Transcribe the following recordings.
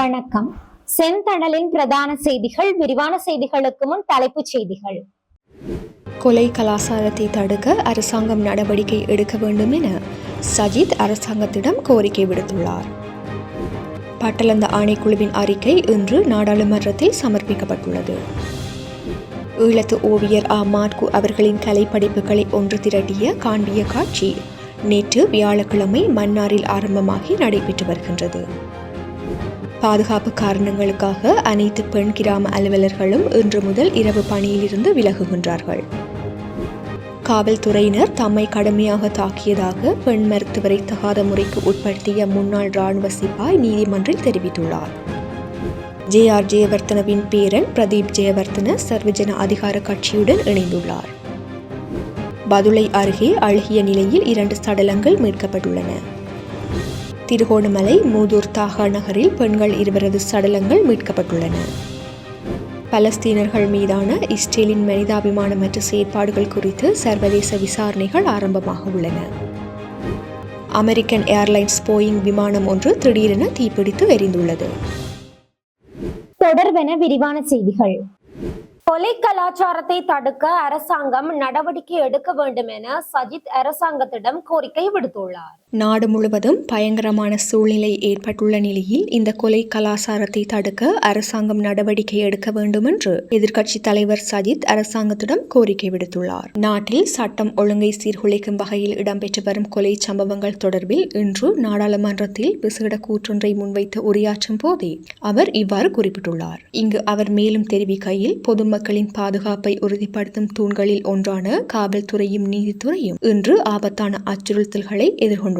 வணக்கம். செந்தணலின் பிரதான செய்திகள் விரிவான செய்திகளுக்கு முன் தலைப்புச் செய்திகள். கொலை கலாசாரத்தை தடுக்க அரசாங்கம் நடவடிக்கை எடுக்க வேண்டும் என சஜித் அரசாங்கத்திடம் கோரிக்கை விடுத்துள்ளார். பட்டலந்த ஆணைக்குழுவின் அறிக்கை இன்று நாடாளுமன்றத்தில் சமர்ப்பிக்கப்பட்டுள்ளது. ஈழத்து ஓவியர் ஆ. மாட்கு அவர்களின் கலைப்படைப்புகளை ஒன்று திரட்டிய காண்பிய காட்சி நேற்று வியாழக்கிழமை மன்னாரில் ஆரம்பமாகி நடைபெற்று வருகின்றது. பாதுகாப்பு காரணங்களுக்காக அனைத்து பெண் கிராம அலுவலர்களும் இன்று முதல் இரவு பணியிலிருந்து விலகுகின்றார்கள். காவல்துறையினர் தம்மை கடுமையாக தாக்கியதாக பெண் மருத்துவரை தகாத முறைக்கு உட்படுத்திய முன்னாள் ராணுவ சிப்பாய் நீதிமன்றில் தெரிவித்துள்ளார். ஜே ஆர் ஜெயவர்த்தனவின் பேரன் பிரதீப் ஜெயவர்த்தன சர்வஜன அதிகார கட்சியுடன் இணைந்துள்ளார். பதுளை அருகே அழுகிய நிலையில் இரண்டு சடலங்கள் மீட்கப்பட்டுள்ளன. திருகோணமலை மூதூர் தாகா நகரில் பெண்கள் இருவரது சடலங்கள் மீட்கப்பட்டுள்ளன. பலஸ்தீனர்கள் மீதான இஸ்ரேலின் மனிதாபிமானமற்ற செயற்பாடுகள் குறித்து சர்வதேச விசாரணைகள் ஆரம்பமாக உள்ளன. அமெரிக்கன் ஏர்லைன்ஸ் போயிங் விமானம் ஒன்று திடீரென தீப்பிடித்து எரிந்துள்ளது. தொடர்பென விரிவான செய்திகள். கொலை கலாச்சாரத்தை தடுக்க அரசாங்கம் நடவடிக்கை எடுக்க வேண்டும் என சஜித் அரசாங்கத்திடம் கோரிக்கை விடுத்துள்ளார். நாடு முழுவதும் பயங்கரமான சூழ்நிலை ஏற்பட்டுள்ள நிலையில் இந்த கொலை கலாசாரத்தை தடுக்க அரசாங்கம் நடவடிக்கை எடுக்க வேண்டும் என்று எதிர்க்கட்சி தலைவர் சஜித் அரசாங்கத்திடம் கோரிக்கை விடுத்துள்ளார். நாட்டில் சட்டம் ஒழுங்கை சீர்குலைக்கும் வகையில் இடம்பெற்று வரும் கொலை சம்பவங்கள் தொடர்பில் இன்று நாடாளுமன்றத்தில் விசேட கூற்றொன்றை முன்வைத்து உரையாற்றும் போதே அவர் இவ்வாறு குறிப்பிட்டுள்ளார். இங்கு அவர் மேலும் தெரிவிக்கையில் பொதுமக்களின் பாதுகாப்பை உறுதிப்படுத்தும் தூண்களில் ஒன்றான காவல்துறையும் நீதித்துறையும் இன்று ஆபத்தான அச்சுறுத்தல்களை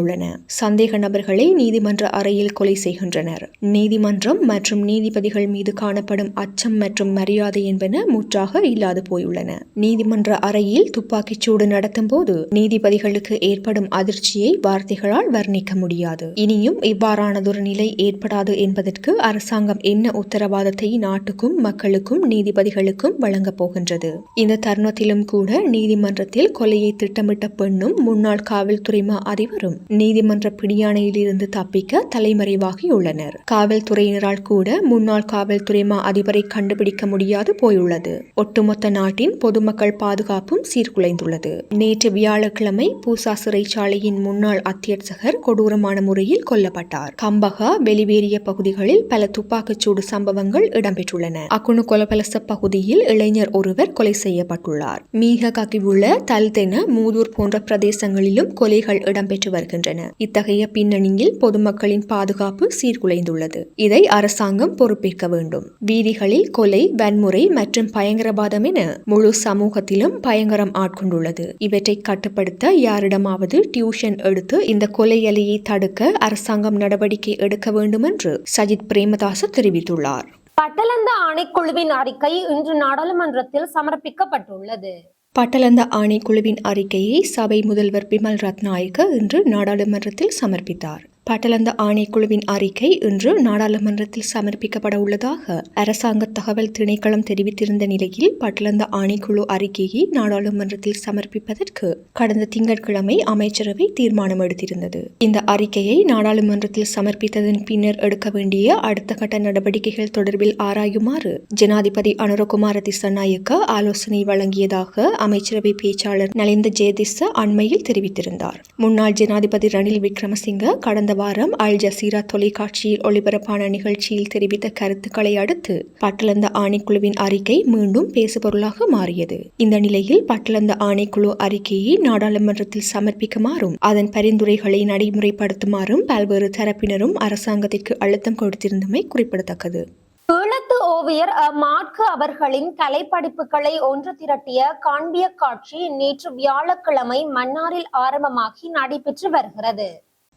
கொண்டுள்ளன சந்தேக நபர்களை நீதிமன்ற அறையில் கொலை செய்கின்றனர். நீதிமன்றம் மற்றும் நீதிபதிகள் மீது காணப்படும் அச்சம் மற்றும் மரியாதை என்பன முற்றாக இல்லாது போயுள்ளன. நீதிமன்ற அறையில் துப்பாக்கிச் சூடு நடத்தும் போது நீதிபதிகளுக்கு ஏற்படும் அதிர்ச்சியை வார்த்தைகளால் வர்ணிக்க முடியாது. இனியும் இவ்வாறானதொரு நிலை ஏற்படாது என்பதற்கு அரசாங்கம் என்ன உத்தரவாதத்தை நாட்டுக்கும் மக்களுக்கும் நீதிபதிகளுக்கும் வழங்கப் போகின்றது? இந்த தருணத்திலும் கூட நீதிமன்றத்தில் கொலையை திட்டமிட்ட பெண்ணும் முன்னாள் காவல்துறை அதிபரும் நீதிமன்ற பிடியாணையிலிருந்து தப்பிக்க தலைமறைவாகியுள்ளனர். காவல்துறையினரால் கூட முன்னாள் காவல்துறை மா அதிபரை கண்டுபிடிக்க முடியாது போயுள்ளது. ஒட்டுமொத்த நாட்டின் பொதுமக்கள் பாதுகாப்பும் சீர்குலைந்துள்ளது. நேற்று வியாழக்கிழமை பூசா சிறைச்சாலையின் முன்னாள் அத்தியட்சகர் கொடூரமான முறையில் கொல்லப்பட்டார். கம்பகா வெளிவேறிய பகுதிகளில் பல துப்பாக்கிச்சூடு சம்பவங்கள் இடம்பெற்றுள்ளன. அக்குணு கொலபலச பகுதியில் இளைஞர் ஒருவர் கொலை செய்யப்பட்டுள்ளார். மீக கக்கிவுள்ள தல்தென மூதூர் போன்ற பிரதேசங்களிலும் கொலைகள் இடம்பெற்று வருகின்றன. இத்தகைய பின்னணியில் பொதுமக்களின் பாதுகாப்பு சீர்குலைந்துள்ளது. இதை அரசாங்கம் பொறுப்பேற்க வேண்டும். வீதிகளில் கொலை வன்முறை மற்றும் பயங்கரவாதம் என முழு சமூகத்திலும் பயங்கரம் ஆட்கொண்டுள்ளது. இவற்றை கட்டுப்படுத்த யாரிடமாவது டியூஷன் எடுத்து இந்த கொலை அலையை தடுக்க அரசாங்கம் நடவடிக்கை எடுக்க வேண்டும் என்று சஜித் பிரேமதாச தெரிவித்துள்ளார். பட்டலந்த ஆணைக்குழுவின் அறிக்கை இன்று நாடாளுமன்றத்தில் சமர்ப்பிக்கப்பட்டுள்ளது. பட்டலந்த ஆணைக்குழுவின் அறிக்கையை சபை முதல்வர் பிமல் ரத்நாயக்க இன்று நாடாளுமன்றத்தில் சமர்ப்பித்தார். பட்டலந்த ஆணைக்குழுவின் அறிக்கை இன்று நாடாளுமன்றத்தில் சமர்ப்பிக்கப்பட உள்ளதாக அரசாங்க தகவல் திணைக்களம் தெரிவித்திருந்த நிலையில் பட்டலந்த ஆணைக்குழு அறிக்கையை நாடாளுமன்றத்தில் சமர்ப்பிப்பதற்கு கடந்த திங்கட்கிழமை அமைச்சரவை தீர்மானம் எடுத்திருந்தது இந்த அறிக்கையை நாடாளுமன்றத்தில் சமர்ப்பித்ததன் பின்னர் எடுக்க வேண்டிய அடுத்த கட்ட நடவடிக்கைகள் தொடர்பில் ஆராயுமாறு ஜனாதிபதி அனுரகுமார திசநாயக்க ஆலோசனை வழங்கியதாக அமைச்சரவை பேச்சாளர் நலிந்த ஜெயதிச அண்மையில் தெரிவித்திருந்தார். முன்னாள் ஜனாதிபதி ரணில் விக்ரமசிங்க கடந்த வாரம் அல் ஜசீரா தொலைக்காட்சியில் ஒளிபரப்பான நிகழ்ச்சியில் தெரிவித்த கருத்துக்களை அடுத்து பட்டலந்த ஆணைக்குழுவின் அறிக்கை மீண்டும் பேசுபொருளாக மாறியது இந்த நிலையில் பட்டலந்த ஆணைக்குழு அறிக்கையை நாடாளுமன்றத்தில் சமர்ப்பிக்குமாறும் அதன் பரிந்துரைகளை நடைமுறைப்படுத்துமாறும் பல்வேறு தரப்பினரும் அரசாங்கத்திற்கு அழுத்தம் கொடுத்திருந்தமை குறிப்பிடத்தக்கது ஈழத்து ஓவியர் அ. மாட்கு அவர்களின் கலைப்படைப்புகளை ஒன்று திரட்டிய காண்பிய காட்சி நேற்று வியாழக்கிழமை மன்னாரில் ஆரம்பமாகி நடைபெற்று வருகிறது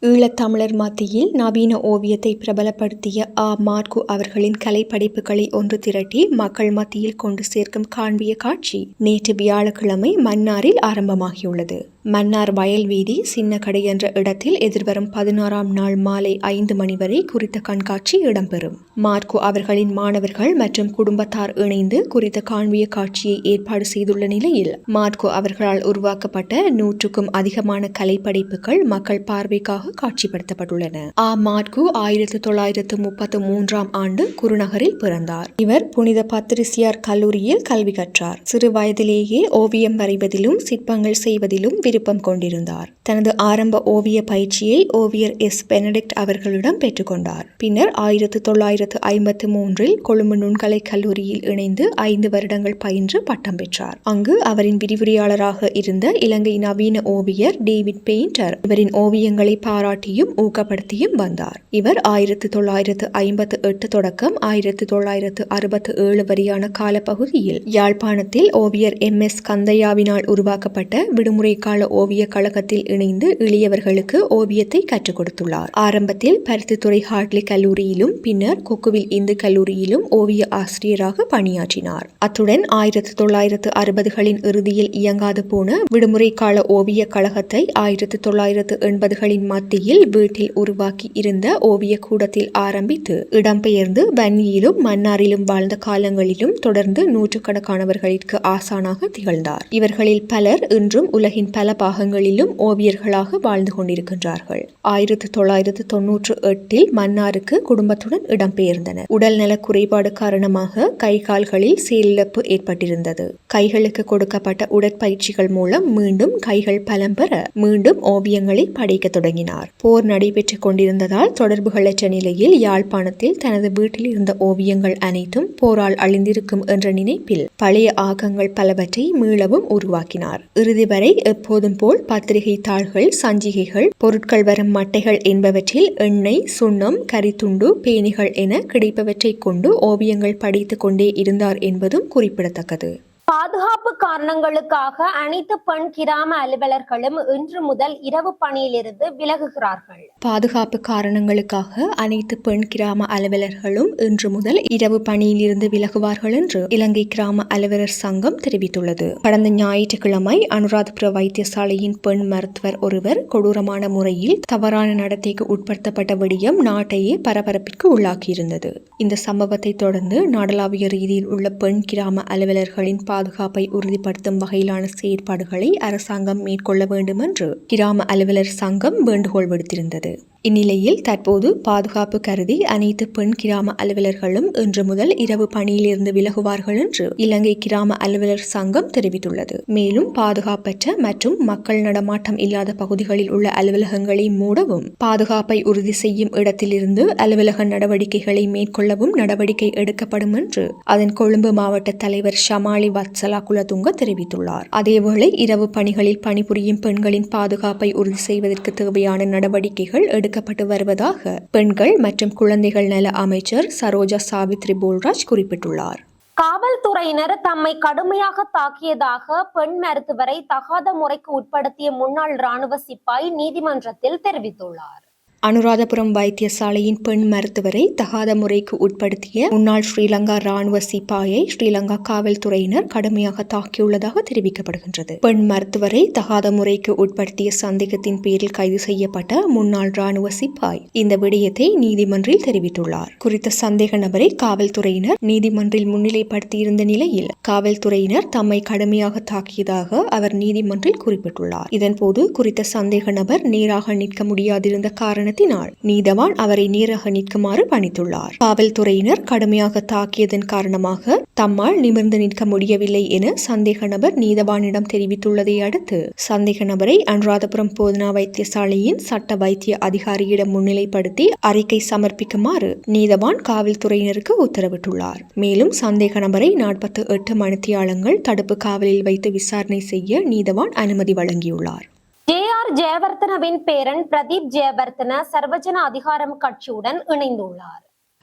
ஈழத்தமிழர் மத்தியில் நவீன ஓவியத்தை பிரபலப்படுத்திய ஆ. மார்கு அவர்களின் கலைப்படைப்புகளை ஒன்று திரட்டி மக்கள் மத்தியில் கொண்டு சேர்க்கும் காண்பிய காட்சி நேற்று வியாழக்கிழமை மன்னாரில் ஆரம்பமாகியுள்ளது. மன்னார் வயல் வீதி கடை என்ற இடத்தில் எதிர்வரும் பதினாறாம் நாள் மாலை ஐந்து மணி வரை குறித்த கண்காட்சி இடம்பெறும். மார்க்கோ அவர்களின் மாணவர்கள் மற்றும் குடும்பத்தார் இணைந்து குறித்த காண்பிய காட்சியை ஏற்பாடு செய்துள்ள நிலையில் மார்க்கோ அவர்களால் உருவாக்கப்பட்ட நூற்றுக்கும் அதிகமான கலைப்படைப்புகள் மக்கள் பார்வைக்காக காட்சிப்படுத்தப்பட்டுள்ளன. ஆ மார்க்கோ ஆயிரத்து தொள்ளாயிரத்து முப்பத்து மூன்றாம் ஆண்டு குருநகரில் பிறந்தார். இவர் புனித பத்திரிசியார் கல்லூரியில் கல்வி கற்றார். சிறு வயதிலேயே ஓவியம் வரைவதிலும் சிற்பங்கள் செய்வதிலும் விருப்பம் கொண்டிருந்தார். தனது ஆரம்ப ஓவிய பயிற்சியை ஓவியர் எஸ். பெனடிக்ட் அவர்களிடம் பெற்றுக்கொண்டார். பின்னர் ஆயிரத்து தொள்ளாயிரத்து ஐம்பத்து மூன்றில் கொழும்பு நுண்கலை கல்லூரியில் இணைந்து ஐந்து வருடங்கள் பயின்று பட்டம் பெற்றார். அங்கு அவரின் விரிவுரையாளராக இருந்த இலங்கை நவீன ஓவியர் டேவிட் பெயிண்டர் இவரின் ஓவியங்களை பாராட்டியும் ஊக்கப்படுத்தியும் வந்தார். இவர் ஆயிரத்து தொள்ளாயிரத்து ஐம்பத்து எட்டு தொடக்கம் ஆயிரத்து தொள்ளாயிரத்து அறுபத்து ஏழு வரையான காலப்பகுதியில் யாழ்ப்பாணத்தில் ஓவியர் எம். எஸ். கந்தையாவினால் உருவாக்கப்பட்ட விடுமுறை கால ஓவிய கழகத்தில் இணைந்து எளியவர்களுக்கு ஓவியத்தை கற்றுக் கொடுத்துள்ளார். ஆரம்பத்தில் பருத்தித்துறை ஹார்ட்லி கல்லூரியிலும் பின்னர் கொக்குவில் இந்து கல்லூரியிலும் ஓவிய ஆசிரியராக பணியாற்றினார். அத்துடன் ஆயிரத்து தொள்ளாயிரத்து அறுபதுகளின் இறுதியில் இயங்காது போன விடுமுறை கால ஓவிய கழகத்தை ஆயிரத்தி தொள்ளாயிரத்து எண்பதுகளின் மத்தியில் வீட்டில் உருவாக்கி இருந்த ஓவிய கூடத்தில் ஆரம்பித்து இடம்பெயர்ந்து வன்னியிலும் மன்னாரிலும் வாழ்ந்த காலங்களிலும் தொடர்ந்து நூற்றுக்கணக்கானவர்களுக்கு ஆசானாக திகழ்ந்தார். இவர்களில் பலர் இன்றும் உலகின் பல பாகங்களிலும் ஓவியர்களாக வாழ்ந்து கொண்டிருக்கின்றார்கள். ஆயிரத்தி தொள்ளாயிரத்து தொன்னூற்று எட்டில் மன்னாருக்கு குடும்பத்துடன் இடம்பெயர்ந்தனர். உடல்நல குறைபாடு காரணமாக கை கால்களில் செயலிழப்பு ஏற்பட்டிருந்தது. கைகளுக்கு கொடுக்கப்பட்ட உடற்பயிற்சிகள் மூலம் மீண்டும் கைகள் பலம் பெற மீண்டும் ஓவியங்களை படைக்க தொடங்கினார். போர் நடைபெற்றுக் கொண்டிருந்ததால் தொடர்புகளற்ற நிலையில் யாழ்ப்பாணத்தில் தனது வீட்டில் இருந்த ஓவியங்கள் அனைத்தும் போரால் அழிந்திருக்கும் என்ற நினைப்பில் பழைய ஆக்கங்கள் பலவற்றை மீளவும் உருவாக்கினார். இறுதி வரை எப்போது எப்போதும் போல் பத்திரிகை தாள்கள் சஞ்சிகைகள் பொருட்கள் வரும் மட்டைகள் என்பவற்றில் எண்ணெய் சுண்ணம் கரித்துண்டு பேணிகள் என கிடைப்பவற்றைக் கொண்டு ஓவியங்கள் படித்து கொண்டே இருந்தார் என்பதும் குறிப்பிடத்தக்கது. பாதுகாப்பு காரணங்களுக்காக அனைத்து பெண் கிராம அலுவலர்களும் இன்று முதல் இரவு பணியிலிருந்து விலகுகிறார்கள். பாதுகாப்பு காரணங்களுக்காக அனைத்து பெண் கிராம அலுவலர்களும் இன்று முதல் இரவு பணியிலிருந்து விலகுவார்கள் என்று இலங்கை கிராம அலுவலர் சங்கம் தெரிவித்துள்ளது. கடந்த ஞாயிற்றுக்கிழமை அனுராதபுர வைத்தியசாலையின் பெண் மருத்துவர் ஒருவர் கொடூரமான முறையில் தவறான நடத்தைக்கு உட்படுத்தப்பட்ட விடயம் நாட்டையே பரபரப்பிற்கு உள்ளாக்கியிருந்தது இந்த சம்பவத்தை தொடர்ந்து நாடளாவிய ரீதியில் உள்ள பெண் கிராம அலுவலர்களின் பாதுகாப்பை உறுதிப்படுத்தும் வகையிலான செயற்பாடுகளை அரசாங்கம் மேற்கொள்ள வேண்டும் என்று கிராம அலுவலர் சங்கம் வேண்டுகோள் விடுத்திருந்தது. இந்நிலையில் தற்போது பாதுகாப்பு கருதி அனைத்து பெண் கிராம அலுவலர்களும் இன்று முதல் இரவு பணியிலிருந்து விலகுவார்கள் என்று இலங்கை கிராம அலுவலர் சங்கம் தெரிவித்துள்ளது. மேலும் பாதுகாப்பற்ற மற்றும் மக்கள் நடமாட்டம் இல்லாத பகுதிகளில் உள்ள அலுவலகங்களை மூடவும் பாதுகாப்பை உறுதி செய்யும் இடத்திலிருந்து அலுவலக நடவடிக்கைகளை மேற்கொள்ளவும் நடவடிக்கை எடுக்கப்படும் என்று அதன் கொழும்பு மாவட்ட தலைவர் ஷமாலி வத்சலா குலதுங்க தெரிவித்துள்ளார். அதேவேளை இரவு பணிகளில் பணிபுரியும் பெண்களின் பாதுகாப்பை உறுதி செய்வதற்கு தேவையான நடவடிக்கைகள் எடுக்க எடுக்கப்பட்டு வருவதாக பெண்கள் மற்றும் குழந்தைகள் நல அமைச்சர் சரோஜா சாவித்ரி போல்ராஜ் குறிப்பிட்டுள்ளார். காவல்துறையினர் தம்மை கடுமையாக தாக்கியதாக பெண் மருத்துவரை தகாத முறைக்கு உட்படுத்திய முன்னாள் ராணுவ சிப்பாய் நீதிமன்றத்தில் தெரிவித்துள்ளார். அனுராதபுரம் வைத்தியசாலையின் பெண் மருத்துவரை தகாத முறைக்கு உட்படுத்திய முன்னாள் ஸ்ரீலங்கா ராணுவ சிப்பாயை ஸ்ரீலங்கா காவல்துறையினர் கடுமையாக தாக்கியுள்ளதாக தெரிவிக்கப்படுகின்றது. பெண் மருத்துவரை தகாத முறைக்கு உட்படுத்திய சந்தேகத்தின் பேரில் கைது செய்யப்பட்ட முன்னாள் ராணுவ சிப்பாய் இந்த விடயத்தை நீதிமன்றில் தெரிவித்துள்ளார். குறித்த சந்தேக நபரை காவல்துறையினர் நீதிமன்றில் முன்னிலைப்படுத்தியிருந்த நிலையில் காவல்துறையினர் தம்மை கடுமையாக தாக்கியதாக அவர் நீதிமன்றில் குறிப்பிட்டுள்ளார். இதன்போது குறித்த சந்தேக நபர் நேராக நிற்க முடியாதிருந்த காரணத்தினால் நீதவான் அவரை நேராக நிற்குமாறு பணித்துள்ளார். காவல்துறையினர் கடுமையாக தாக்கியதன் காரணமாக தம்மால் நிமிர்ந்து நிற்க முடியவில்லை என சந்தேக நபர் நீதவானிடம் தெரிவித்துள்ளதை அடுத்து சந்தேக நபரை அனுராதபுரம் போதனா வைத்தியசாலையின் சட்ட வைத்திய அதிகாரியிடம் முன்னிலைப்படுத்தி அறிக்கை சமர்ப்பிக்குமாறு நீதவான் காவல்துறையினருக்கு உத்தரவிட்டுள்ளார். மேலும் சந்தேக நபரை நாற்பத்தி எட்டு மணித்தியாளங்கள் தடுப்பு காவலில் வைத்து விசாரணை செய்ய நீதவான் அனுமதி வழங்கியுள்ளார். ஜே ஆர் ஜெயவர்த்தனவின் பேரன் பிரதீப் ஜெயவர்த்தன சர்வஜன அதிகாரம் கட்சியுடன் இணைந்துள்ளார்.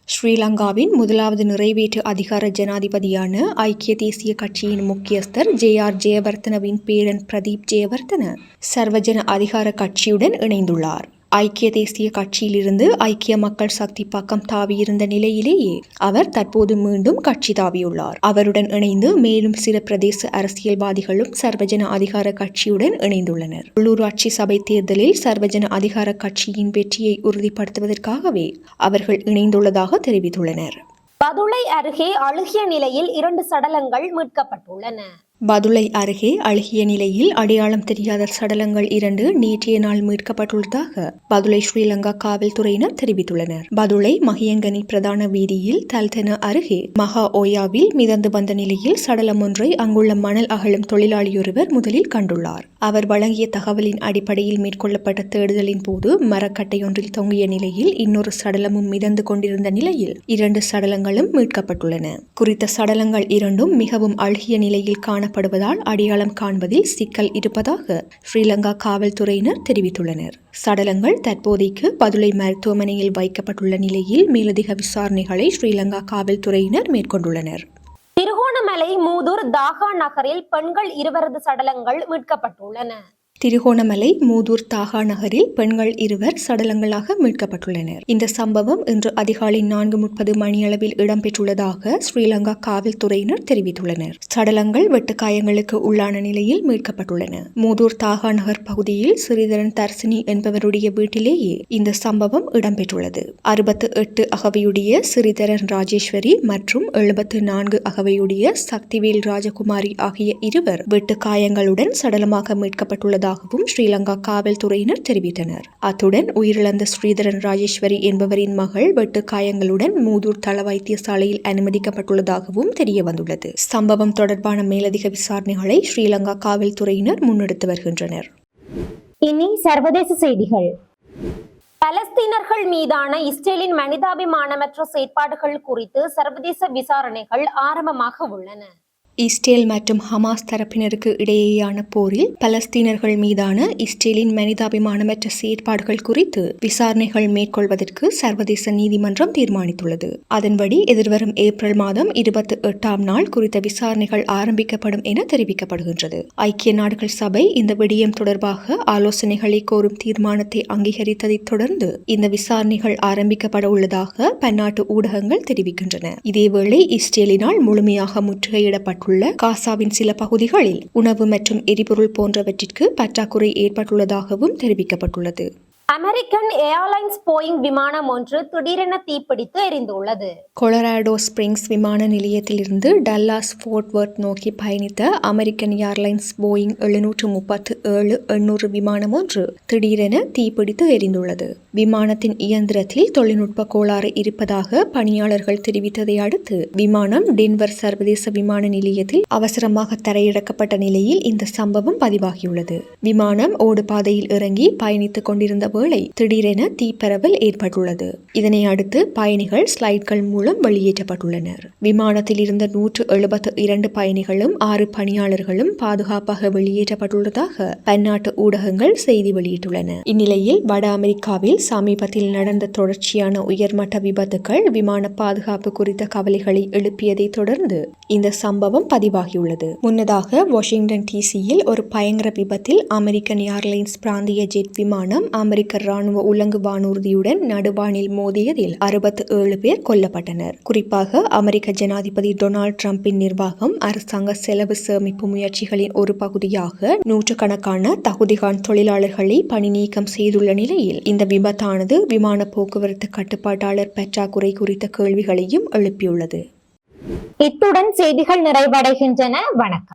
ஸ்ரீலங்காவின் முதலாவது நிறைவேற்று அதிகார ஜனாதிபதியான ஐக்கிய தேசிய கட்சியின் முக்கியஸ்தர் ஜே ஆர் ஜெயவர்தனவின் பேரன் பிரதீப் ஜெயவர்தன சர்வஜன அதிகார கட்சியுடன் இணைந்துள்ளார். ஐக்கிய தேசிய கட்சியிலிருந்து ஐக்கிய மக்கள் சக்தி பக்கம் தாவியிருந்த நிலையிலேயே அவர் தற்போது மீண்டும் கட்சி தாவியுள்ளார். அவருடன் இணைந்து மேலும் சில பிரதேச அரசியல்வாதிகளும் சர்வஜன அதிகார கட்சியுடன் இணைந்துள்ளனர். உள்ளூராட்சி சபை தேர்தலில் சர்வஜன அதிகார கட்சியின் வெற்றியை உறுதிப்படுத்துவதற்காகவே அவர்கள் இணைந்துள்ளதாக தெரிவித்துள்ளனர். பதுளை அருகே அழுகிய நிலையில் இரண்டு சடலங்கள் மீட்கப்பட்டுள்ளன. பதுளை அருகே அழுகிய நிலையில் அடையாளம் தெரியாத சடலங்கள் இரண்டு நேற்றைய நாள் மீட்கப்பட்டுள்ளதாக பதுளை ஸ்ரீலங்கா காவல்துறையினர் தெரிவித்துள்ளனர். பதுளை மகியங்கனி பிரதான வீதியில் தல்தன அருகே மகா ஓயாவில் மிதந்து வந்த நிலையில் சடலம் ஒன்றை அங்குள்ள மணல் அகழும் தொழிலாளியொருவர் முதலில் கண்டுள்ளார். அவர் வழங்கிய தகவலின் அடிப்படையில் மேற்கொள்ளப்பட்ட தேடுதலின் போது மரக்கட்டையொன்றில் தொங்கிய நிலையில் இன்னொரு சடலமும் மிதந்து கொண்டிருந்த நிலையில் இரண்டு சடலங்களும் மீட்கப்பட்டுள்ளன. குறித்த சடலங்கள் இரண்டும் மிகவும் அழுகிய நிலையில் காணப்படுவதால் அடையாளம் காண்பதில் சிக்கல் இருப்பதாக ஸ்ரீலங்கா காவல்துறையினர் தெரிவித்துள்ளனர். சடலங்கள் தற்போதைக்கு பதுளை மருத்துவமனையில் வைக்கப்பட்டுள்ள நிலையில் மேலதிக விசாரணைகளை ஸ்ரீலங்கா காவல்துறையினர் மேற்கொண்டுள்ளனர். திருகோணமலை மூதூர் தாகா நகரில் பெண்கள் இருவரது சடலங்கள் மீட்கப்பட்டுள்ளன. திருகோணமலை மூதூர் தாகா நகரில் பெண்கள் இருவர் சடலங்களாக மீட்கப்பட்டுள்ளனர். இந்த சம்பவம் இன்று அதிகாலை நான்கு முப்பது மணியளவில் இடம்பெற்றுள்ளதாக ஸ்ரீலங்கா காவல்துறையினர் தெரிவித்துள்ளனர். சடலங்கள் வெட்டுக்காயங்களுக்கு உள்ளான நிலையில் மீட்கப்பட்டுள்ளன. மூதூர் தாகா நகர் பகுதியில் ஸ்ரீதரன் தர்சினி என்பவருடைய வீட்டிலேயே இந்த சம்பவம் இடம்பெற்றுள்ளது. அறுபத்து எட்டு அகவையுடைய ஸ்ரீதரன் ராஜேஸ்வரி மற்றும் எழுபத்து நான்கு அகவையுடைய சக்திவேல் ராஜகுமாரி ஆகிய இருவர் வெட்டுக்காயங்களுடன் சடலமாக மீட்கப்பட்டுள்ளதாகவும் ஸ்ரீலங்கா காவல்துறையினர் தெரிவித்தனர். அத்துடன் உயிரிழந்த ஸ்ரீதரன் ராஜேஸ்வரி என்பவரின் மகள் வெட்டுக்காயங்களுடன் மூதூர் தள வைத்தியசாலையில் அனுமதிக்கப்பட்டுள்ளதாகவும் தெரிய வந்துள்ளது சம்பவம் தொடர்பான மேலதிக விசாரணைகளை ஸ்ரீலங்கா காவல்துறையினர் முன்னெடுத்து வருகின்றனர். இனி சர்வதேச செய்திகள். பலஸ்தீனர்கள் மீதான இஸ்ரேலின் மனிதாபிமானமற்ற செயற்பாடுகள் குறித்து சர்வதேச விசாரணைகள் ஆரம்பமாக உள்ளன. இஸ்ரேல் மற்றும் ஹமாஸ் தரப்பினருக்கு இடையேயான போரில் பலஸ்தீனர்கள் மீதான இஸ்ரேலின் மனிதாபிமானமற்ற செயற்பாடுகள் குறித்து விசாரணைகள் மேற்கொள்வதற்கு சர்வதேச நீதிமன்றம் தீர்மானித்துள்ளது. அதன்படி எதிர்வரும் ஏப்ரல் மாதம் இருபத்தி எட்டாம் நாள் குறித்த விசாரணைகள் ஆரம்பிக்கப்படும் என தெரிவிக்கப்படுகின்றது. ஐக்கிய நாடுகள் சபை இந்த விடயம் தொடர்பாக ஆலோசனைகளை கோரும் தீர்மானத்தை அங்கீகரித்ததைத் தொடர்ந்து இந்த விசாரணைகள் ஆரம்பிக்கப்பட உள்ளதாக பன்னாட்டு ஊடகங்கள் தெரிவிக்கின்றன. இதேவேளை இஸ்ரேலினால் முழுமையாக முற்றுகையிடப்பட்டுள்ள காசாவின் சில பகுதிகளில் உணவு மற்றும் எரிபொருள் போன்றவற்றிற்கு பற்றாக்குறை ஏற்பட்டுள்ளதாகவும் தெரிவிக்கப்பட்டுள்ளது. அமெரிக்கன் ஏர்லைன்ஸ் போயிங் விமானம் ஒன்று திடீரென தீப்பிடித்து எரிந்துள்ளது. கொலராடோ ஸ்பிரிங்ஸ் விமான நிலையத்திலிருந்து டல்லாஸ் ஃபோர்ட் வர்த் நோக்கி பயணித்த அமெரிக்கன் ஏர்லைன்ஸ் போயிங் எழுநூற்று முப்பத்து ஏழு எண்ணூறு விமானம் ஒன்று திடீரென தீப்பிடித்து எரிந்துள்ளது. விமானத்தின் இயந்திரத்தில் தொழில்நுட்ப கோளாறு இருப்பதாக பணியாளர்கள் தெரிவித்ததை அடுத்து விமானம் டென்வர் சர்வதேச விமான நிலையத்தில் அவசரமாக தரையிறக்கப்பட்ட நிலையில் இந்த சம்பவம் பதிவாகியுள்ளது. விமானம் ஓடு பாதையில் இறங்கி பயணித்துக் கொண்டிருந்த வேளை திடீரென தீப்பரவல் ஏற்பட்டுள்ளது. இதனை அடுத்து பயணிகள் ஸ்லைட்கள் மூலம் வெளியேற்றப்பட்டுள்ளனர். விமானத்தில் இருந்த நூற்று எழுபத்து இரண்டு பயணிகளும் ஆறு பணியாளர்களும் பாதுகாப்பாக வெளியேற்றப்பட்டுள்ளதாக பன்னாட்டு ஊடகங்கள் செய்தி வெளியிட்டுள்ளன. இந்நிலையில் வட அமெரிக்காவில் சமீபத்தில் நடந்த தொடர்ச்சியான உயர்மட்ட விபத்துகள் விமான பாதுகாப்பு குறித்த கவலைகளை எழுப்பியதை தொடர்ந்து இந்த சம்பவம் பதிவாகியுள்ளது. முன்னதாக வாஷிங்டன் டிசியில் ஒரு பயங்கர விபத்தில் அமெரிக்கன் ஏர்லைன்ஸ் பிராந்திய ஜெட் விமானம் அமெரிக்க அமெரிக்க ராணுவ உலங்கு வானூர்தியுடன் நடுவானில் மோதியதில் அறுபத்து ஏழு பேர் கொல்லப்பட்டனர். குறிப்பாக அமெரிக்க ஜனாதிபதி டொனால்டு டிரம்பின் நிர்வாகம் அரசாங்க செலவு சேமிப்பு முயற்சிகளின் ஒரு பகுதியாக நூற்றுக்கணக்கான தகுதிகான் தொழிலாளர்களை பணி நீக்கம் செய்துள்ள நிலையில் இந்த விபத்தானது விமான போக்குவரத்து கட்டுப்பாட்டாளர் பற்றாக்குறை குறித்த கேள்விகளையும் எழுப்பியுள்ளது. இத்துடன் செய்திகள் நிறைவடைகின்றன. வணக்கம்.